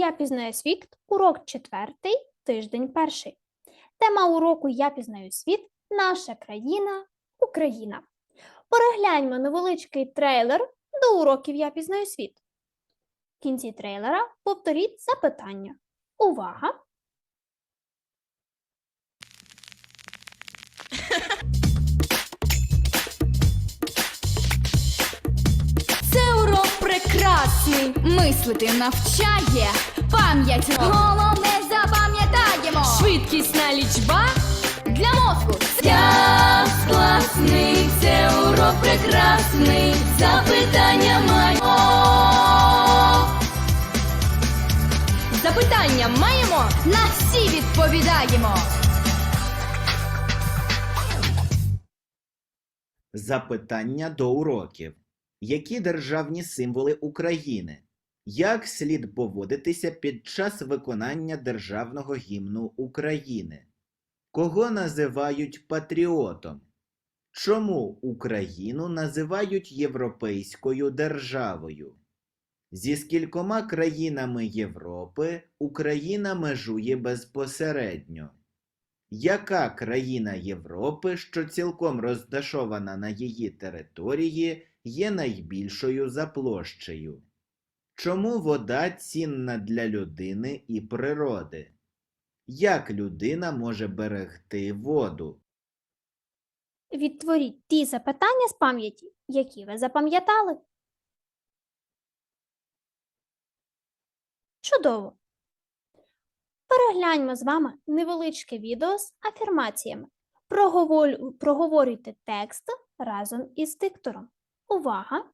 Я пізнаю світ, урок четвертий, тиждень перший. Тема уроку Я пізнаю світ, наша країна, Україна. Перегляньмо невеличкий трейлер до уроків Я пізнаю світ. В кінці трейлера повторіть запитання. Увага! Мислити навчає, пам'ять головне запам'ятаємо. Швидкісна лічба для мозку. Я класний, це урок прекрасний, запитання маємо. Запитання маємо, на всі відповідаємо. Запитання до уроків. Які державні символи України? Як слід поводитися під час виконання державного гімну України? Кого називають патріотом? Чому Україну називають європейською державою? Зі скількома країнами Європи Україна межує безпосередньо? Яка країна Європи, що цілком розташована на її території, є найбільшою за площею? Чому вода цінна для людини і природи? Як людина може берегти воду? Відтворіть ті запитання з пам'яті, які ви запам'ятали. Чудово! Перегляньмо з вами невеличке відео з афірмаціями. Проговорюйте текст разом із диктором. Увага!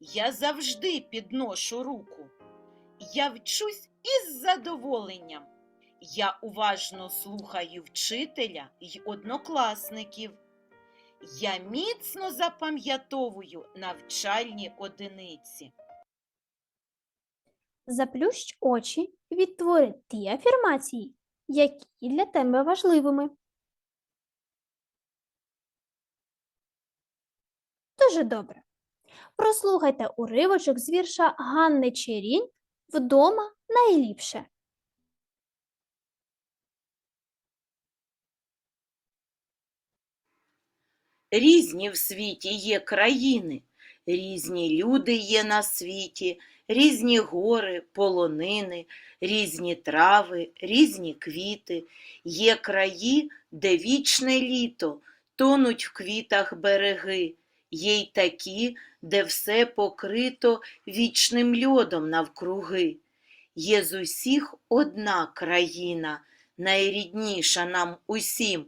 Я завжди підношу руку. Я вчусь із задоволенням. Я уважно слухаю вчителя й однокласників. Я міцно запам'ятовую навчальні одиниці. Заплющ очі, і відтвори ті афірмації, які для тебе важливими. Дуже добре. Прослухайте уривочок з вірша Ганни Черінь Вдома найліпше. Різні в світі є країни, різні люди є на світі, різні гори, полонини, різні трави, різні квіти. Є краї, де вічне літо, тонуть в квітах береги, є й такі, де все покрито вічним льодом навкруги. Є з усіх одна країна, найрідніша нам усім,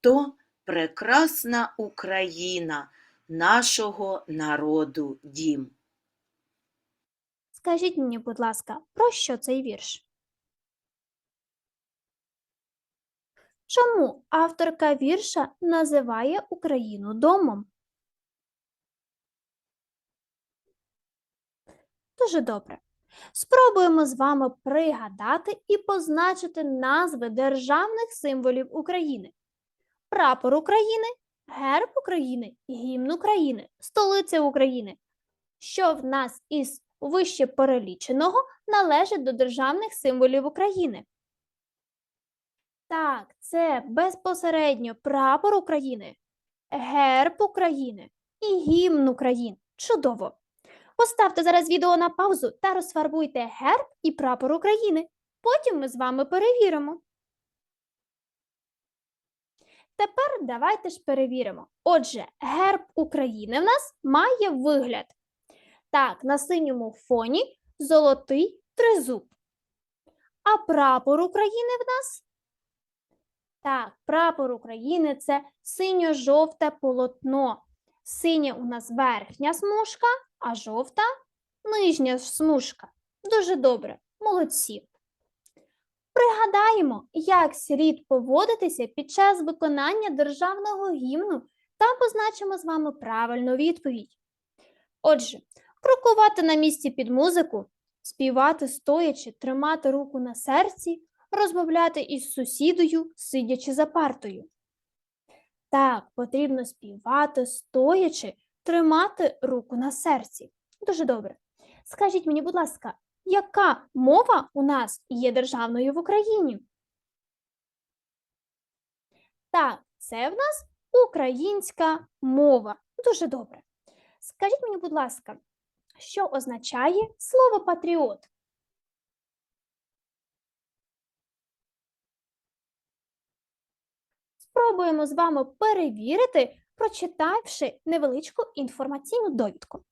то прекрасна Україна, нашого народу дім. Скажіть мені, будь ласка, про що цей вірш? Чому авторка вірша називає Україну домом? Дуже добре. Спробуємо з вами пригадати і позначити назви державних символів України. Прапор України, герб України, гімн України, столиця України. Що в нас із вище переліченого належить до державних символів України? Так, це безпосередньо прапор України, герб України і гімн України. Чудово! Поставте зараз відео на паузу та розфарбуйте герб і прапор України. Потім ми з вами перевіримо. Тепер давайте ж перевіримо. Отже, герб України в нас має вигляд. Так, на синьому фоні золотий тризуб. А прапор України в нас? Так, прапор України це синьо-жовте полотно. Синя у нас верхня смужка, а жовта нижня смужка. Дуже добре, молодці. Пригадаємо, як слід поводитися під час виконання державного гімну та позначимо з вами правильну відповідь. Отже, крокувати на місці під музику, співати стоячи, тримати руку на серці, розмовляти із сусідою, сидячи за партою. Так, потрібно співати стоячи, тримати руку на серці. Дуже добре. Скажіть мені, будь ласка, яка мова у нас є державною в Україні? Так, це в нас українська мова. Дуже добре. Скажіть мені, будь ласка, що означає слово патріот? Спробуємо з вами перевірити, прочитавши невеличку інформаційну довідку.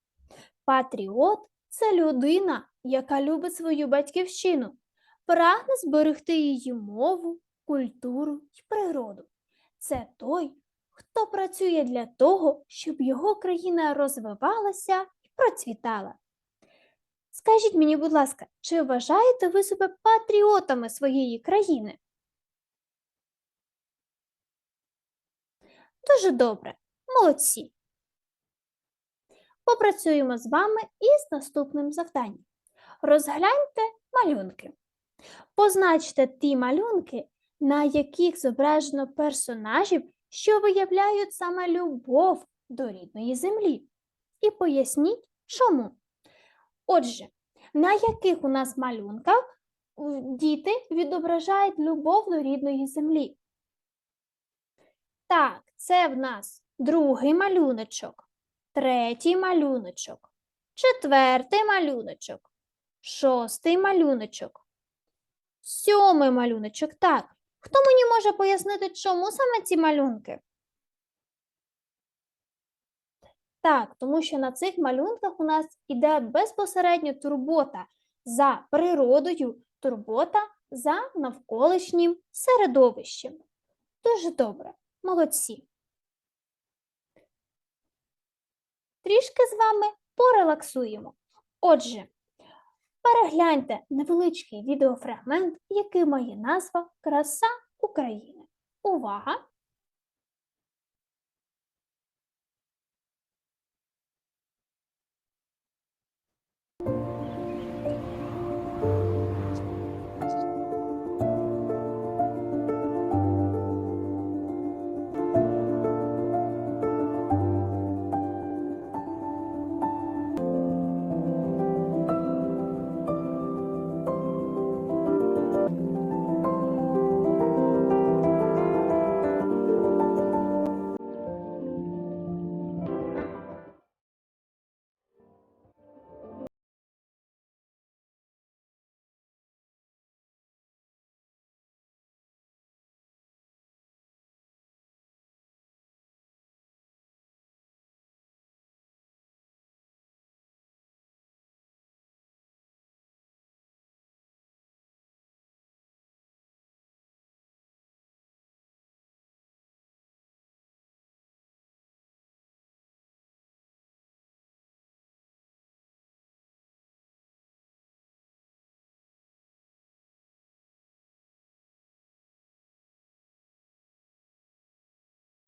Патріот це людина, яка любить свою батьківщину, прагне зберегти її мову, культуру і природу. Це той, хто працює для того, щоб його країна розвивалася і процвітала. Скажіть мені, будь ласка, чи вважаєте ви себе патріотами своєї країни? Дуже добре, молодці. Попрацюємо з вами із наступним завданням. Розгляньте малюнки. Позначте ті малюнки, на яких зображено персонажів, що виявляють саме любов до рідної землі. І поясніть, чому. Отже, на яких у нас малюнках діти відображають любов до рідної землі? Так, це в нас другий малюночок, третій малюночок, четвертий малюночок, шостий малюночок, сьомий малюночок. Так, хто мені може пояснити, чому саме ці малюнки? Так, тому що на цих малюнках у нас іде безпосередньо турбота за природою, турбота за навколишнім середовищем. Дуже добре, молодці. Трішки з вами порелаксуємо. Отже, перегляньте невеличкий відеофрагмент, який має назва Краса України. Увага!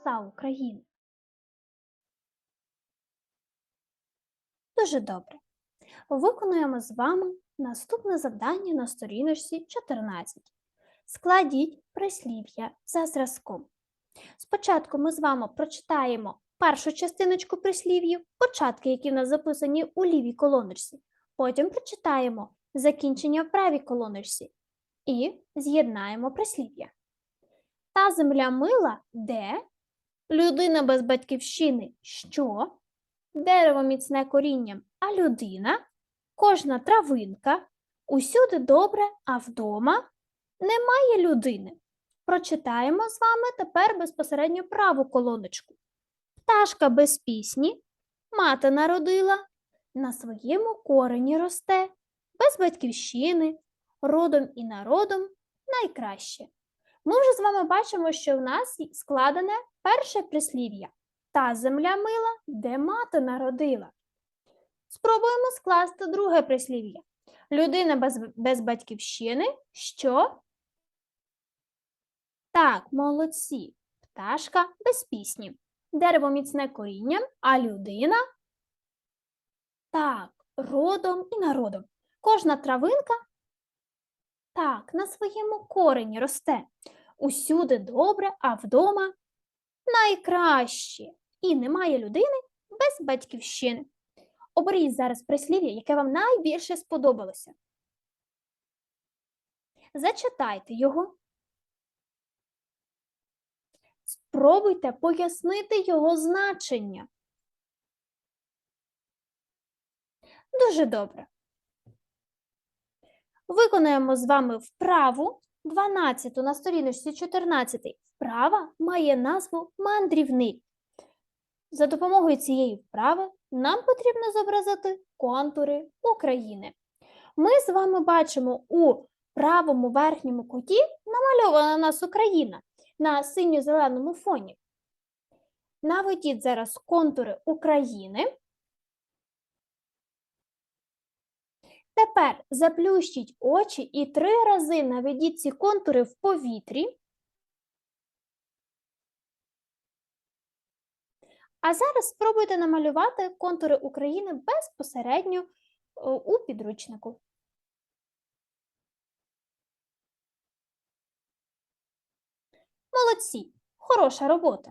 Краса України. Дуже добре. Виконуємо з вами наступне завдання на сторіночці 14. Складіть прислів'я за зразком. Спочатку ми з вами прочитаємо першу частиночку прислів'їв, початки, які в нас записані у лівій колоночці. Потім прочитаємо закінчення в правій колоночці і з'єднаємо прислів'я. Та земля мила, де людина без батьківщини що? Дерево міцне корінням, а людина, кожна травинка, усюди добре, а вдома немає людини. Прочитаємо з вами тепер безпосередньо праву колоночку. Пташка без пісні, мати народила, на своєму корені росте, без батьківщини, родом і народом найкраще. Ми вже з вами бачимо, що в нас складене перше прислів'я. Та земля мила, де мати народила. Спробуємо скласти друге прислів'я. Людина без, без батьківщини, що? Так, молодці. Пташка без пісні. Дерево міцне корінням, а людина так, родом і народом. Кожна травинка так, на своєму корені росте. Усюди добре, а вдома найкраще. І немає людини без батьківщини. Оберіть зараз прислів'я, яке вам найбільше сподобалося. Зачитайте його. Спробуйте пояснити його значення. Дуже добре. Виконаємо з вами вправу 12 на сторіночці 14. Вправа має назву мандрівник. За допомогою цієї вправи нам потрібно зобразити контури України. Ми з вами бачимо у правому верхньому куті намальована нас Україна на синьо-зеленому фоні. Наведіть зараз контури України. Тепер заплющіть очі і три рази наведіть ці контури в повітрі. А зараз спробуйте намалювати контури України безпосередньо е, у підручнику. Молодці! Хороша робота!